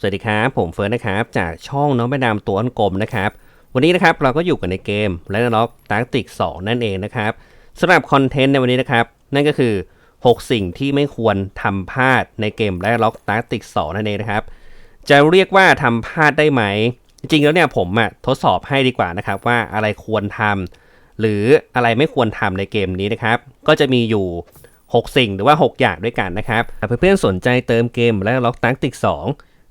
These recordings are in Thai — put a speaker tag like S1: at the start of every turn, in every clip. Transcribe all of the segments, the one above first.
S1: สวัสดีครับ ผมเฟิร์สนะครับ จากช่องน้องใบดำตัวอันกลมนะครับ วันนี้นะครับเราก็อยู่กันในเกมและน็อกตาร์ติก2นั่นเองนะครับสำหรับคอนเทนต์ในวันนี้นะครับ นั่นก็คือ 6 สิ่งที่ไม่ควรทำพลาดในเกมและล็อกตาร์ติก2นั่นเองนะครับ จะเรียกว่าทำพลาดได้ไหม จริงๆแล้วเนี่ยผมอะทดสอบให้ดีกว่านะครับว่าอะไรควรทำหรืออะไรไม่ควรทำในเกมนี้นะครับ ก็จะมีอยู่ 6 สิ่งหรือว่า 6 อย่างด้วยกันนะครับเพื่อนๆสนใจเติมเกมและล็อกตาร์ติก2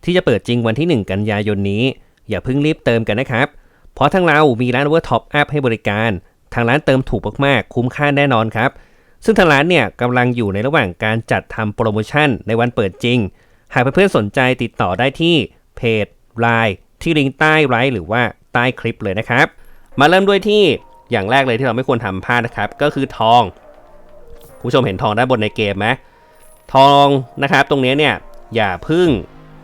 S1: ที่จะเปิดจริงวันที่ 1 กันยายนนี้ อย่าเพิ่งรีบเติมกันนะครับ เพราะทางเรามีร้านเวอร์ท็อปอัพให้บริการ ทางร้านเติมถูกมากๆ คุ้มค่าแน่นอนครับ ซึ่งทางร้านเนี่ยกำลังอยู่ในระหว่างการจัดทำโปรโมชั่นในวันเปิดจริง หากเพื่อนๆสนใจติดต่อได้ที่เพจ Line ที่ลิงก์ใต้ไลฟ์หรือว่าใต้คลิปเลยนะครับ มาเริ่มด้วยที่อย่างแรกเลยที่เราไม่ควรทำพลาดนะครับ ก็คือทองคุณผู้ชมเห็นทองด้านบนในเกมไหมทองนะครับ ตรงนี้เนี่ยอย่าพึ่ง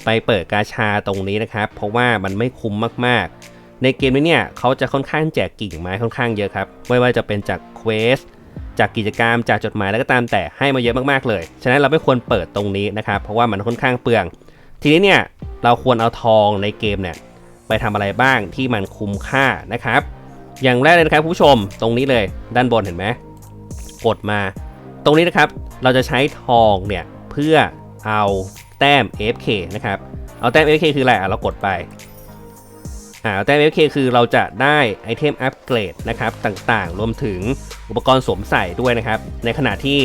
S1: ไปเปิดกาชาตรงนี้นะครับ เพราะว่ามันไม่คุ้มมากๆ ในเกมนี้เนี่ยเขาจะค่อนข้างแจกกิ่งไม้ค่อนข้างเยอะครับ ไม่ว่าจะเป็นจากเควสจากกิจกรรมจากจดหมายแล้วก็ตามแต่ให้มาเยอะมากๆเลย ฉะนั้นเราไม่ควรเปิดตรงนี้นะครับ เพราะว่ามันค่อนข้างเปลือง ทีนี้เนี่ยเราควรเอาทองในเกมเนี่ยไปทำอะไรบ้างที่มันคุ้มค่านะครับ อย่างแรกเลยนะครับผู้ชมตรงนี้เลยด้านบนเห็นไหมกดมา ตรงนี้นะครับเราจะใช้ทองเนี่ยเพื่อเอา แต้ม AFK นะครับ เอาแต้ม AFK คืออะไรอะเรากดไปอ่าเอาแต้ม AFK คือเราจะได้ไอเทมอัปเกรดนะครับต่างๆ รวมถึงอุปกรณ์สวมใส่ด้วยนะครับ ในขณะที่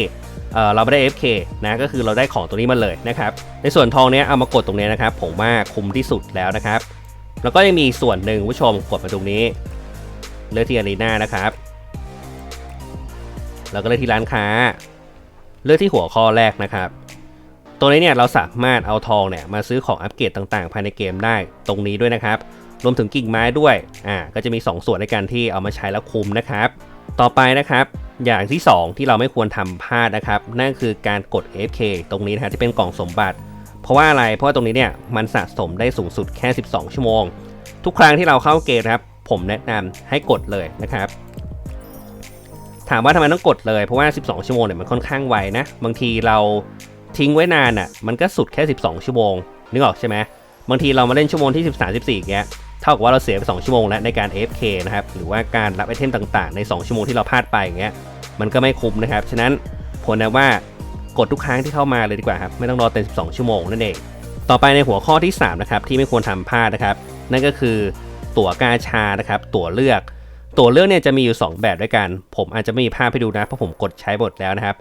S1: เอ่อเราไม่ได้ AFK นะก็คือเราได้ของตัวนี้มาเลยนะครับ ในส่วนทองเนี้ยเอามากดตรงนี้นะครับ ผมว่าคุ้มที่สุดแล้วนะครับ แล้วก็ยังมีส่วนหนึ่งผู้ชมกดมาตรงนี้ เลือกที่อารีนานะครับ แล้วก็เลือกที่ร้านค้า เลือกที่หัวข้อแรกนะครับ ตัวนี้เนี่ยเราสามารถเอาทองเนี่ยมาซื้อของอัปเกรดต่างๆ ภายในเกมได้ตรงนี้ด้วยนะครับ รวมถึงกิ่งไม้ด้วย อ่า ก็จะมี 2 ส่วนในการที่เอามาใช้แล้วคุ้มนะครับ ต่อไปนะครับ อย่างที่ 2 ที่เราไม่ควรทำพลาดนะครับ นั่นคือการกด fk ตรงนี้นะครับที่เป็นกล่องสมบัติ เพราะว่าอะไร เพราะว่าตรงนี้เนี่ยมันสะสมได้สูงสุดแค่ 12 ชั่วโมง ทุกครั้งที่เราเข้าเกมนะครับ ผมแนะนำให้กดเลยนะครับถามว่าทำไมต้องกดเลย เพราะว่า 12 ชั่วโมงเนี่ยมันค่อนข้างไวนะ บางทีเรา ทิ้งไว้นานอะ มันก็สุดแค่ 12 ชั่วโมง นึกออกใช่ไหมบางทีเรามาเล่นชั่วโมงที่ 13 14เงี้ยเท่ากับว่าเราเสียไป 2 ชั่วโมงแล้วในการ AFK นะครับ หรือว่าการรับไอเทมต่างๆ ใน 2 ชั่วโมงที่เราพลาดไปอย่างเงี้ย มันก็ไม่คุ้มนะครับ ฉะนั้นผลนะว่ากดทุกครั้งที่เข้ามาเลยดีกว่าครับ ไม่ต้องรอเต็ม 12 ชั่วโมงนั่นเอง ต่อไปในหัวข้อที่ 3 นะครับ ที่ไม่ควรทำพลาดนะครับ นั่นก็คือตั๋วกาชานะครับ ตั๋วเลือก ตั๋วเลือกเนี่ยจะมีอยู่ 2 แบบด้วยกัน ผมอาจจะไม่มีภาพให้ดูนะ เพราะผมกดใช้หมดแล้วนะครับ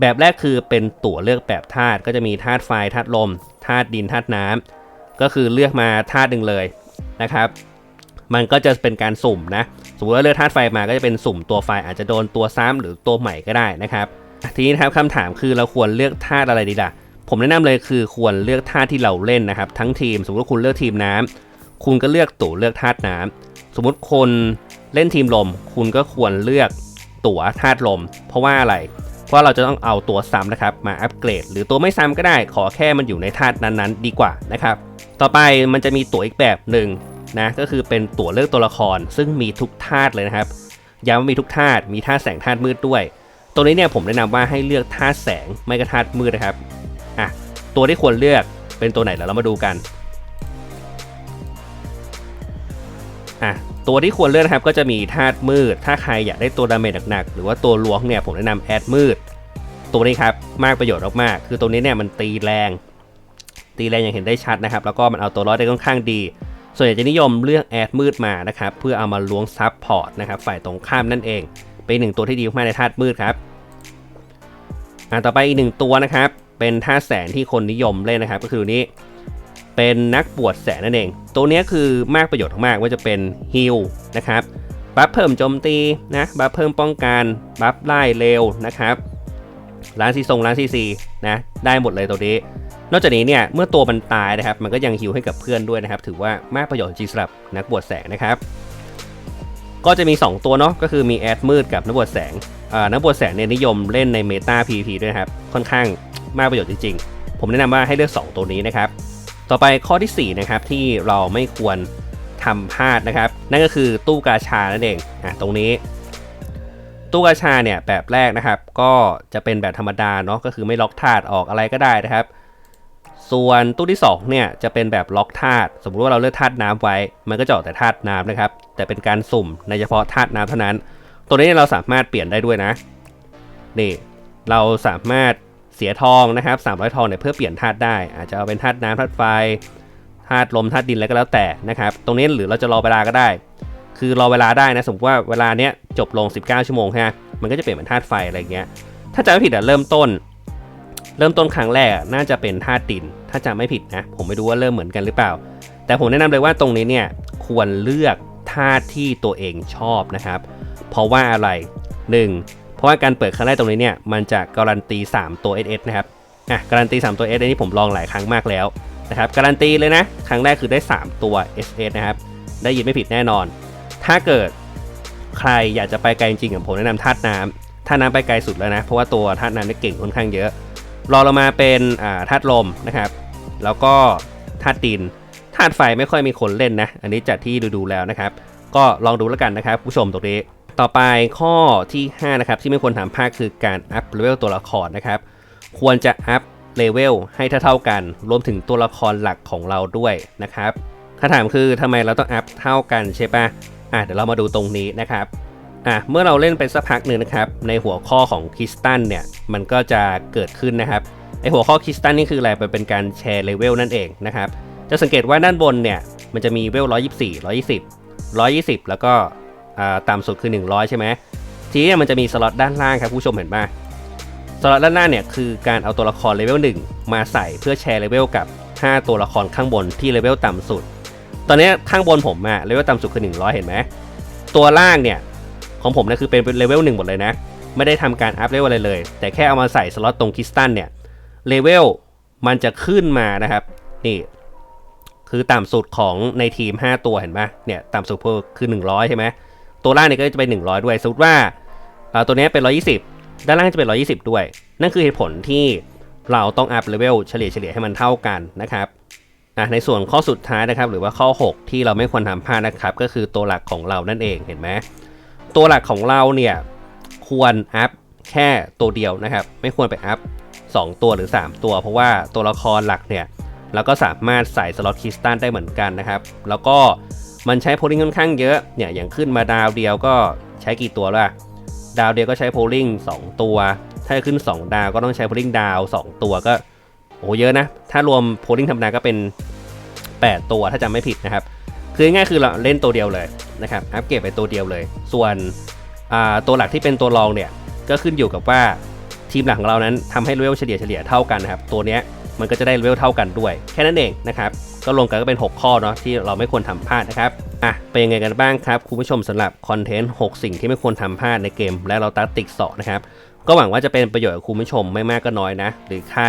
S1: แบบแรกคือเป็นตั๋วเลือกแบบธาตุก็จะมีธาตุไฟธาตุลมธาตุดินธาตุน้ำก็คือเลือกมาธาตุหนึ่งเลยนะครับ มันก็จะเป็นการสุ่มนะสมมติว่าเลือกธาตุไฟมาก็จะเป็นสุ่มตัวไฟอาจจะโดนตัวซ้ำหรือตัวใหม่ก็ได้นะครับ ทีนี้ครับคำถามคือเราควรเลือกธาตุอะไรดีล่ะ ผมแนะนำเลยคือควรเลือกธาตุที่เราเล่นนะครับ ทั้งทีม สมมติว่าคุณเลือกทีมน้ำคุณก็เลือกตั๋วเลือกธาตุน้ำสมมติคนเล่นทีมลม คุณก็ควรเลือกตั๋วธาตุลม เพราะว่าอะไร เพราะเราจะต้องเอาตัวซ้ำนะครับมาอัปเกรด หรือตัวไม่ซ้ำก็ได้ขอแค่มันอยู่ในธาตุนั้นๆ ดีกว่านะครับต่อไปมันจะมีตั๋วอีกแบบหนึ่งนะก็คือเป็นตั๋วเลือกตัวละคร ซึ่งมีทุกธาตุเลยนะครับย้ำว่ามีทุกธาตุมีธาตุแสงธาตุมืดด้วย ตัวนี้เนี่ยผมแนะนำว่าให้เลือกธาตุแสงไม่ก็ธาตุมืดนะครับอะตัวที่ควรเลือกเป็นตัวไหนแล้วเรามาดูกันอะ ตัวที่ควรเลือกนะครับก็จะมีธาตุมืด ถ้าใครอยากได้ตัวดาเมจหนักๆหรือว่าตัวล้วงเนี่ยผมแนะนำแอดมืด ตัวนี้ครับมากประโยชน์มากๆคือตัวนี้เนี่ยมันตีแรง ตีแรงอย่างเห็นได้ชัดนะครับ แล้วก็มันเอาตัวรอดได้ค่อนข้างดี ส่วนใหญ่จะนิยมเลือกแอดมืดมานะครับเพื่อเอามาล้วงซับพอร์ตนะครับฝ่ายตรงข้ามนั่นเอง เป็นหนึ่งตัวที่ดีมากในธาตุมืดครับอ่าต่อไปอีกหนึ่งตัวนะครับเป็นธาตุแสงที่คนนิยมเล่นนะครับ ก็คือนี้ เป็นนักบวชแสงนั่นเอง ตัวนี้คือมากประโยชน์มากว่าจะเป็นฮิลนะครับ บัฟเพิ่มโจมตีนะ บัฟเพิ่มป้องกัน บัฟไล่เร็วนะครับ ล้านซีทรงล้านซีซีนะ ได้หมดเลยตัวนี้ นอกจากนี้เนี่ย เมื่อตัวมันตายนะครับ มันก็ยังฮิลให้กับเพื่อนด้วยนะครับ ถือว่ามากประโยชน์จริงสำหรับนักบวชแสงนะครับ ก็จะมี 2 ตัวเนาะ ก็คือมีแอดมืดกับนักบวชแสงอ่านักบวชแสงเนี่ยนิยมเล่นในเมตา PVP ด้วยครับ ค่อนข้างมากประโยชน์จริงๆ ผมแนะนำว่าให้เลือก 2 ตัวนี้นะครับ ต่อไปข้อที่4นะครับที่เราไม่ควรทำพลาดนะครับ นั่นก็คือตู้กาชานั่นเองอะตรงนี้ ตู้กาชาเนี่ยแบบแรกนะครับ ก็จะเป็นแบบธรรมดาเนาะก็คือไม่ล็อกธาตุออกอะไรก็ได้นะครับ ส่วนตู้ที่2เนี่ยจะเป็นแบบล็อกธาตุสมมติว่าเราเลือกธาตุน้ำไว้ มันก็จะออกแต่ธาตุน้ำนะครับ แต่เป็นการสุ่มในเฉพาะธาตุน้ำเท่านั้น ตัวนี้เราสามารถเปลี่ยนได้ด้วยนะนี่เราสามารถ เสียทองนะครับ300 ทองเนี่ยเพื่อเปลี่ยนธาตุได้ อาจจะเอาเป็นธาตุน้ำธาตุไฟธาตุลมธาตุดินอะไรก็แล้วแต่นะครับ ตรงนี้หรือเราจะรอเวลาก็ได้ คือรอเวลาได้นะสมมติว่าเวลาเนี้ยจบลง 19 ชั่วโมงฮะมันก็จะเปลี่ยนเป็นธาตุไฟอะไรเงี้ย ถ้าจำไม่ผิดอะเริ่มต้น เริ่มต้นครั้งแรกน่าจะเป็นธาตุดิน ถ้าจำไม่ผิดนะ ผมไม่รู้ว่าเริ่มเหมือนกันหรือเปล่า แต่ผมแนะนำเลยว่าตรงนี้เนี่ยควรเลือกธาตุที่ตัวเองชอบนะครับ เพราะว่าอะไร 1. เพราะว่าการเปิดครั้งแรกตรงนี้เนี่ยมันจะการันตี 3 ตัว SS นะครับอะการันตี 3 ตัว SS อันนี้ผมลองหลายครั้งมากแล้วนะครับการันตีเลยนะ ครั้งแรกคือได้ 3 ตัว SS นะครับได้ยินไม่ผิดแน่นอน ถ้าเกิดใครอยากจะไปไกลจริงๆผมแนะนำธาตุน้ำธาตุน้ำไปไกลสุดแล้วนะ เพราะว่าตัวธาตุน้ำเนี่ยเก่งค่อนข้างเยอะรองลงมาเป็นอ่าธาตุลมนะครับ แล้วก็ธาตุดินธาตุไฟไม่ค่อยมีคนเล่นนะ อันนี้จากที่ดูๆแล้วนะครับ ก็ลองดูแล้วกันนะครับ ผู้ชมตรงนี้ ต่อไปข้อที่ 5 นะครับ ที่ไม่ควรทำพลาดคือการอัพเลเวลตัวละครนะครับ ควรจะอัพเลเวลให้เท่ากัน รวมถึงตัวละครหลักของเราด้วยนะครับคำถามคือทำไมเราต้องอัพเท่ากันใช่ปะอะเดี๋ยวเรามาดูตรงนี้นะครับอะเมื่อเราเล่นไปสักพักหนึ่งนะครับ ในหัวข้อของคริสตันเนี่ย มันก็จะเกิดขึ้นนะครับไอหัวข้อคริสตันนี่คืออะไรมันเป็นการแชร์เลเวลนั่นเองนะครับ จะสังเกตว่าด้านบนเนี่ย มันจะมีเวล124 120 120 แล้วก็ ต่ำสุดคือ 100 ใช่ไหมทีนี้มันจะมีสล็อตด้านล่างครับผู้ชมเห็นป่ะสล็อตด้านล่างเนี่ยคือการเอาตัวละครเลเวล1มาใส่เพื่อแชร์เลเวลกับ 5 ตัวละครข้างบนที่เลเวลต่ำสุด ตอนนี้ข้างบนผมอะเลเวลต่ำสุดคือ 100 เห็นไหมตัวล่างเนี่ยของผมเนี่ยคือเป็นเลเวล1หมดเลยนะ ไม่ได้ทำการอัพเลเวลอะไรเลย แต่แค่เอามาใส่สล็อตตรงคริสตันเนี่ยเลเวลมันจะขึ้นมานะครับ นี่คือต่ำสุดของในทีม 5 ตัวเห็นไหมเนี่ยต่ำสุดคือ 100 ใช่ไหม ตัวล่างเนี่ยก็จะเป็น 100 ด้วยสมมติว่าตัวนี้เป็น 120 ด้านล่างจะเป็น 120 ด้วย นั่นคือเหตุผลที่เราต้องอัพเลเวลเฉลี่ยเฉลี่ยให้มันเท่ากันนะครับในส่วนข้อสุดท้ายนะครับ หรือว่าข้อ 6 ที่เราไม่ควรทำพลาดนะครับ ก็คือตัวหลักของเรานั่นเองเห็นไหมตัวหลักของเราเนี่ยควรอัพแค่ตัวเดียวนะครับ ไม่ควรไปอัพ2ตัวหรือ 3 ตัว เพราะว่าตัวละครหลักเนี่ยแล้วก็สามารถใส่สล็อตคริสตัลได้เหมือนกันนะครับ แล้วก็ มันใช้โพลิงค่อนข้างเยอะ เนี่ยอย่างขึ้นมาดาวเดียวก็ใช้กี่ตัวล่ะ ดาวเดียวก็ใช้โพลิง2 ตัว ถ้าขึ้น 2 ดาวก็ต้องใช้โพลิงดาว 2 ตัวก็โอ้เยอะนะ ถ้ารวมโพลิงธรรมดาก็เป็น 8 ตัวถ้าจำไม่ผิดนะครับ คือง่ายๆคือเราเล่นตัวเดียวเลยนะครับ อัปเกรดไปตัวเดียวเลย ส่วนตัวหลักที่เป็นตัวรองเนี่ย ก็ขึ้นอยู่กับว่าทีมหลักของเรานั้นทำให้เลเวลเฉลี่ยเฉลี่ยเท่ากันนะครับ ตัวเนี้ย มันก็จะได้เลเวลเท่ากันด้วย แค่นั้นเองนะครับก็รวมกันก็เป็น 6 ข้อเนาะที่เราไม่ควรทำพลาดนะครับอะเป็นยังไงกันบ้างครับคุณผู้ชมสำหรับคอนเทนต์6สิ่งที่ไม่ควรทำพลาดในเกมและเราตัดติกสอนะครับก็หวังว่าจะเป็นประโยชน์กับคุณผู้ชมไม่มากก็น้อยนะ หรือใคร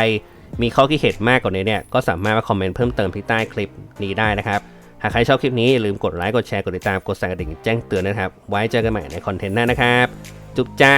S1: มีข้อคิดเห็นมากกว่านี้เนี่ยก็สามารถมาคอมเมนต์เพิ่มเติมที่ใต้คลิปนี้ได้นะครับหากใครชอบคลิปนี้อย่าลืมกดไลค์กดแชร์กดติดตามกดสั่นกระดิ่งแจ้งเตือนนะครับ ไว้เจอกันใหม่ในคอนเทนต์หน้านะครับ จุ๊บจ้า